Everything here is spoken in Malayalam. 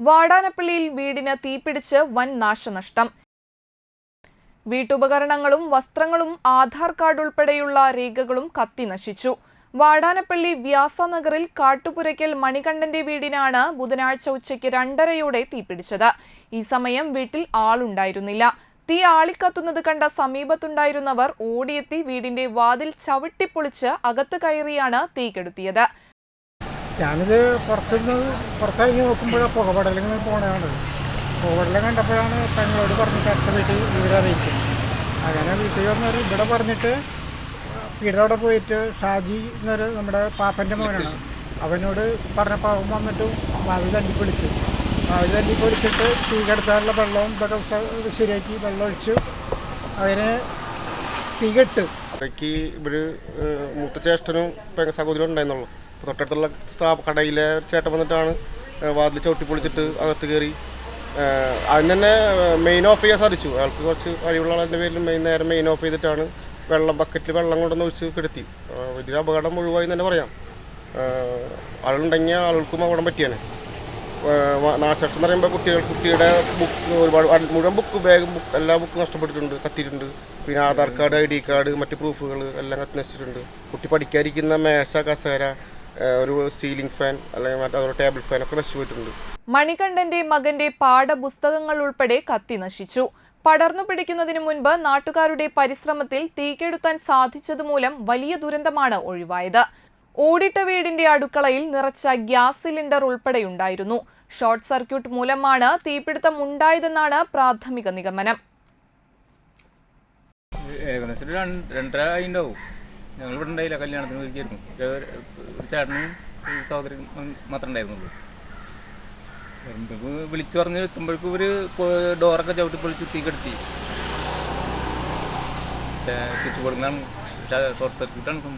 വാടാനപ്പള്ളിയിൽ വീടിന് തീപിടിച്ച് വൻ നാശനഷ്ടം. വീട്ടുപകരണങ്ങളും വസ്ത്രങ്ങളും ആധാർ കാർഡ് ഉൾപ്പെടെയുള്ള രേഖകളും കത്തി നശിച്ചു. വാടാനപ്പള്ളി വ്യാസനഗറിൽ കാട്ടുപുരയ്ക്കൽ മണികണ്ഠന്റെ വീടിനാണ് ബുധനാഴ്ച ഉച്ചയ്ക്ക് രണ്ടരയോടെ തീപിടിച്ചത്. ഈ സമയം വീട്ടിൽ ആളുണ്ടായിരുന്നില്ല. തീ ആളിക്കത്തുന്നത് കണ്ട സമീപത്തുണ്ടായിരുന്നവർ ഓടിയെത്തി വീടിന്റെ വാതിൽ ചവിട്ടിപ്പൊളിച്ച് അകത്ത് കയറിയാണ് തീ കെടുത്തിയത്. ഞാനിത് പുറത്തുനിന്ന് പുറത്തേക്ക് നോക്കുമ്പോഴാണ് പുകപടലിങ്ങനെ പോണതാണ് പുകപടലം കണ്ടപ്പോഴാണ് പെങ്ങളോട് പറഞ്ഞിട്ട് അടുത്ത വീട്ടിൽ ഇവിടെ അറിയിച്ചത്. അങ്ങനെ വീട്ടിൽ വന്നൊരു ഇവിടെ പറഞ്ഞിട്ട് വീടിന്റെ അവിടെ പോയിട്ട് ഷാജി എന്നൊരു നമ്മുടെ പാപ്പന്റെ മോനാണ്. അവനോട് പറഞ്ഞപ്പോൾ അവൻ വന്നിട്ട് മാവി തല്ലി പൊളിച്ചു. മാവി തല്ലി പൊളിച്ചിട്ട് തീ കെടുത്താനുള്ള വെള്ളവും ഇതൊക്കെ ശരിയാക്കി വെള്ളം ഒഴിച്ചു. അതിന് തീ കെട്ട് ഇവർ മുത്തച്ഛേഷ്ടനും മൂത്ത ചേഷ്ടനും സഹോദരനും ഉണ്ടായിരുന്നുള്ളൂ തൊട്ടടുത്തുള്ള സ്ഥാപ കടയിലെ ചേട്ടൻ വന്നിട്ടാണ് വാതിൽ ചവിട്ടി പൊളിച്ചിട്ട് അകത്ത് കയറി. അതിന് തന്നെ മെയിൻ ഓഫ് ചെയ്യാൻ സാധിച്ചു. അയാൾക്ക് കുറച്ച് കഴിവുള്ള ആളിന്റെ പേരിൽ മെയിൻ നേരം മെയിൻ ഓഫ് ചെയ്തിട്ടാണ് വെള്ളം ബക്കറ്റിൽ വെള്ളം കൊണ്ടുവന്ന് ഒഴിച്ച് കിടത്തി. വലിയ അപകടം ഒഴിവായി തന്നെ പറയാം. ആളുണ്ടെങ്കിൽ ആളുകൾക്കും അപകടം പറ്റിയാണ്. നാശനഷ്ടം എന്ന് പറയുമ്പോൾ കുട്ടികൾ കുട്ടിയുടെ ബുക്ക് ഒരുപാട് മുഴുവൻ ബുക്ക് ബാഗും ബുക്ക് എല്ലാ ബുക്കും നഷ്ടപ്പെട്ടിട്ടുണ്ട്. കത്തിയിട്ടുണ്ട്. പിന്നെ Aadhaar card I D card മറ്റ് പ്രൂഫുകൾ എല്ലാം കത്തി നശിച്ചിട്ടുണ്ട് കുട്ടി പഠിക്കാതിരിക്കുന്ന മേശ കസേര ഒരു സീലിംഗ് ഫാൻ അല്ലെങ്കിൽ മറ്റേ അതുപോലെ ടേബിൾ ഫാൻ ഒക്കെ നശിച്ചു പോയിട്ടുണ്ട്. മണികണ്ഠന്റെ മകന്റെ പാഠപുസ്തകങ്ങൾ ഉൾപ്പെടെ കത്തി നശിച്ചു. പടർന്നു പിടിക്കുന്നതിന് മുൻപ് നാട്ടുകാരുടെ പരിശ്രമത്തിൽ തീകെടുത്താൻ സാധിച്ചതുമൂലം വലിയ ദുരന്തമാണ് ഒഴിവായത്. ഓടിട്ട വീടിന്റെ അടുക്കളയിൽ നിറച്ച ഗ്യാസ് സിലിണ്ടർ ഉൾപ്പെടെയുണ്ടായിരുന്നു ഷോർട്ട് സർക്യൂട്ട് മൂലമാണ് തീപിടുത്തം ഉണ്ടായതെന്നാണ് പ്രാഥമിക നിഗമനം. ഏകദേശം രണ്ടര ഉണ്ടാവും. ഞങ്ങൾ ഇവിടെ ഉണ്ടായില്ല കല്യാണത്തിന് വിളിച്ചിരുന്നു. ഒരു ഒരു ചേട്ടനും ഒരു സഹോദരൻ മാത്രമേ ഉണ്ടായിരുന്നുള്ളൂ. വിളിച്ചു പറഞ്ഞ് എത്തുമ്പോഴേക്കും ഇവർ ഡോറൊക്കെ ചവിട്ടി പൊളിച്ച് തീ കെടുത്തി സ്വിച്ച് ബോർഡിനാണ് ഷോർട്ട് സർക്യൂട്ടാണ് സംഭവം.